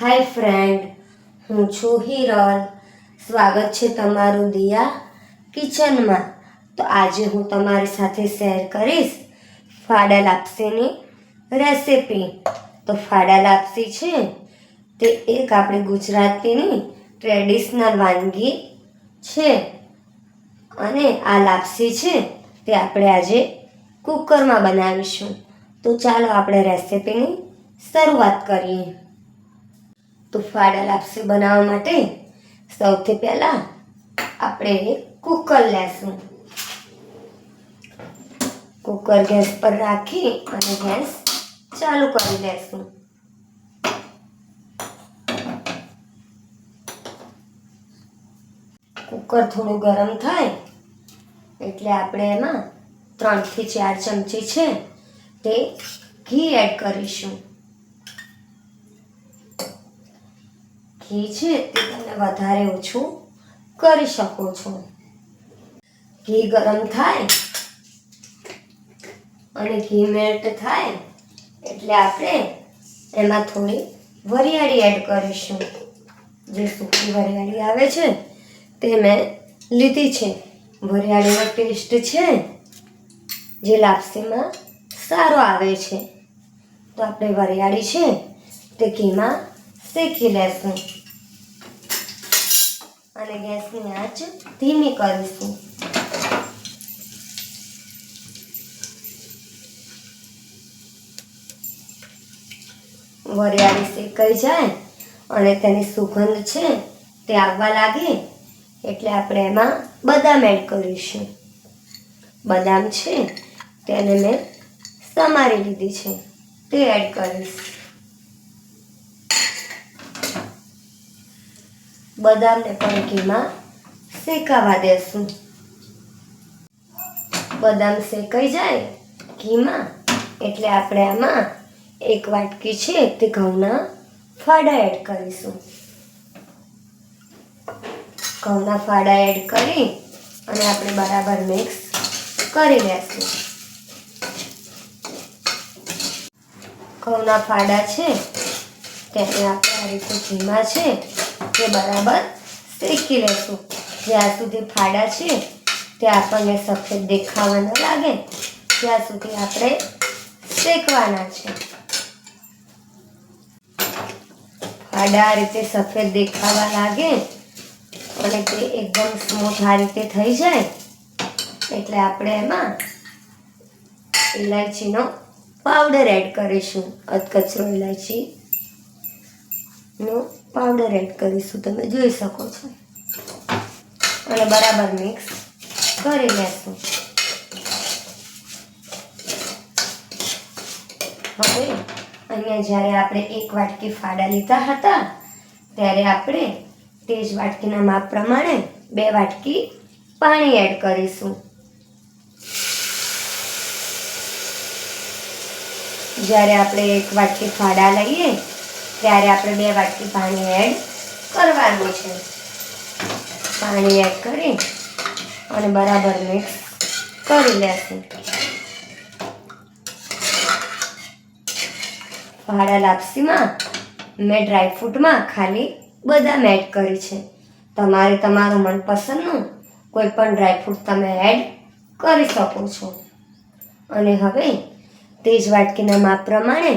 હાય friend, હું છું હિરલ. સ્વાગત છે તમારું દિયા કિચનમાં. તો આજે હું તમારી સાથે શેર કરીશ ફાડા લાપસીની રેસિપી. તો ફાડા લાપસી છે તે એક આપણી ગુજરાતીની ટ્રેડિશનલ વાનગી છે. અને આ લાપસી છે તે આપણે આજે કુકરમાં બનાવીશું. તો ચાલો આપણે રેસિપીની શરૂઆત કરીએ. તો ફાડા લાપસી બનાવવા માટે સૌથી પહેલાં આપણે કુકર લેશું. કુકર ગેસ પર રાખી અને ગેસ ચાલુ કરી લેશું. કુકર થોડું ગરમ થાય એટલે આપણે એમાં ત્રણથી ચાર ચમચી છે તે ઘી એડ કરીશું. ઘી છે તે તમે વધારે ઓછું કરી શકો છો. ઘી ગરમ થાય અને ઘી મેલ્ટ થાય એટલે આપણે એમાં થોડી વરિયાળી એડ કરીશું. જે સૂકી વરિયાળી આવે છે તે મેં લીધી છે. વરિયાળીનો ટેસ્ટ છે જે લાપસીમાં સારો આવે છે. તો આપણે વરિયાળી છે તે ઘીમાં શેકી લેશું. અને ગેસની આંચ ધીમી કરીશું. વરિયાળી શેકાઈ જાય અને તેની સુગંધ છે તે આવવા લાગે એટલે આપણે એમાં બદામ એડ કરીશું. બદામ છે તેને મેં સમારી લીધી છે તે એડ કરીશ. બદામને પણ ઘીમાં શેકાવા દેશું. બદામ શેકાઈ જાય ઘીમાં, એટલે આપણે આમાં એક વાટકી છે તે ઘઉંના ફાડા એડ કરીશું. ઘઉંના ફાડા એડ કરી અને આપણે બરાબર મિક્સ કરી લેશું. ઘઉંના ફાડા છે તેને આપણે આ રીતે ઘીમાં છે તે બરાબર શેકી લેશું. જ્યાં સુધી ફાડા છે તે આપણને સફેદ દેખાવા ન લાગે, ત્યાં સુધી આપણે શેકવાના છે. ફાડા આ રીતે સફેદ દેખાવા લાગે અને તે એકદમ સ્મૂથ આ રીતે થઈ જાય, એટલે આપણે એમાં ઇલાયચીનો પાવડર એડ કરીશું. અધકચરો ઇલાયચી નો પાવડર એડ કરીશું તમે જોઈ શકો છો. અને બરાબર મિક્સ કરી લેશું. હવે અહીંયા જ્યારે આપણે એક વાટકી ફાડા લીધા હતા, ત્યારે આપણે તે જ વાટકીના માપ પ્રમાણે બે વાટકી પાણી એડ કરીશું. જ્યારે આપણે એક વાટકી ફાડા લઈએ ત્યારે આપણે બે વાટકી પાણી એડ કરવાનું છે. પાણી એડ કરી અને બરાબર મિક્સ કરી લેશું. ફાડા લાપસીમાં મેં ડ્રાયફ્રૂટમાં ખાલી બદામ એડ કરી છે. તમારે તમારું મનપસંદનું કોઈ પણ ડ્રાયફ્રૂટ તમે એડ કરી શકો છો. અને હવે તે જ વાટકીના માપ પ્રમાણે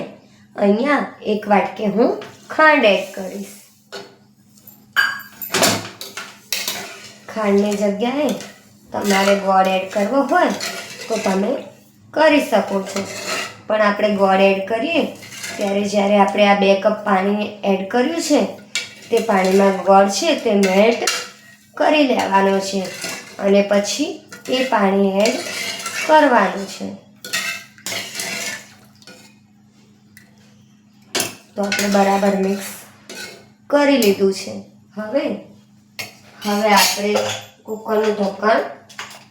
અહીંયા એક વાટકે હું ખાંડ એડ કરીશ. ખાંડની જગ્યાએ તમારે ગોળ એડ કરવો હોય તો તમે કરી શકો છો. પણ આપણે ગોળ એડ કરીએ ત્યારે જ્યારે આપણે આ બે કપ પાણી એડ કર્યું છે, તે પાણીમાં ગોળ છે તે મેલ્ટ કરી લેવાનો છે અને પછી એ પાણી એડ કરવાનું છે. તો આપણે બરાબર મિક્સ કરી લીધું છે. હવે હવે આપણે કુકરનું ઢક્કણ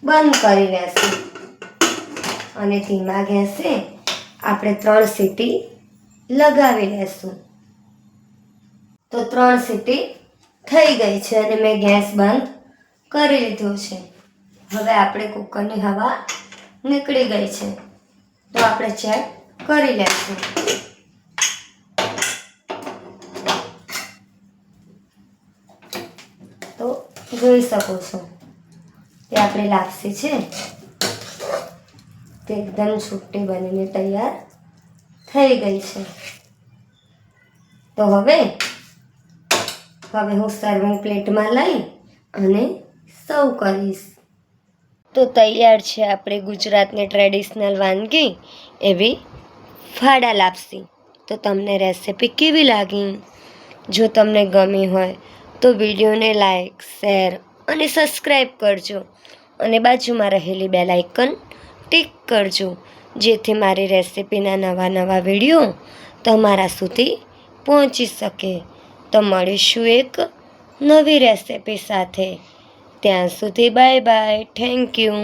બંધ કરી લેશું. અને ધીમા ગેસે આપણે ત્રણ સીટી લગાવી લેશું. તો ત્રણ સીટી થઈ ગઈ છે અને મેં ગેસ બંધ કરી લીધો છે. હવે આપણે કુકરની હવા નીકળી ગઈ છે. તો આપણે ચેક કરી લેશું. જોઈ શકો છો. તે આપણી લાપસી છે. તે એકદમ છૂટી બનીને તૈયાર થઈ ગઈ છે. તો હવે હવે હું સર્વિંગ પ્લેટમાં લઈ અને સર્વ કરીશ. તો તૈયાર છે આપણે ગુજરાતની ટ્રેડિશનલ વાનગી એવી ફાડા લાપસી. તો તમને રેસિપી કેવી લાગી? જો તમને ગમી હોય તો વિડીયોને લાઇક શેર અને સબસ્ક્રાઈબ કરજો. અને બાજુમાં રહેલી બે લાઇકન ટિક કરજો. જેથી મારી રેસિપીના નવા નવા વીડિયો તમારા સુધી પહોંચી શકે. તો મળીશું એક નવી રેસિપી સાથે. ત્યાં સુધી બાય બાય. Thank you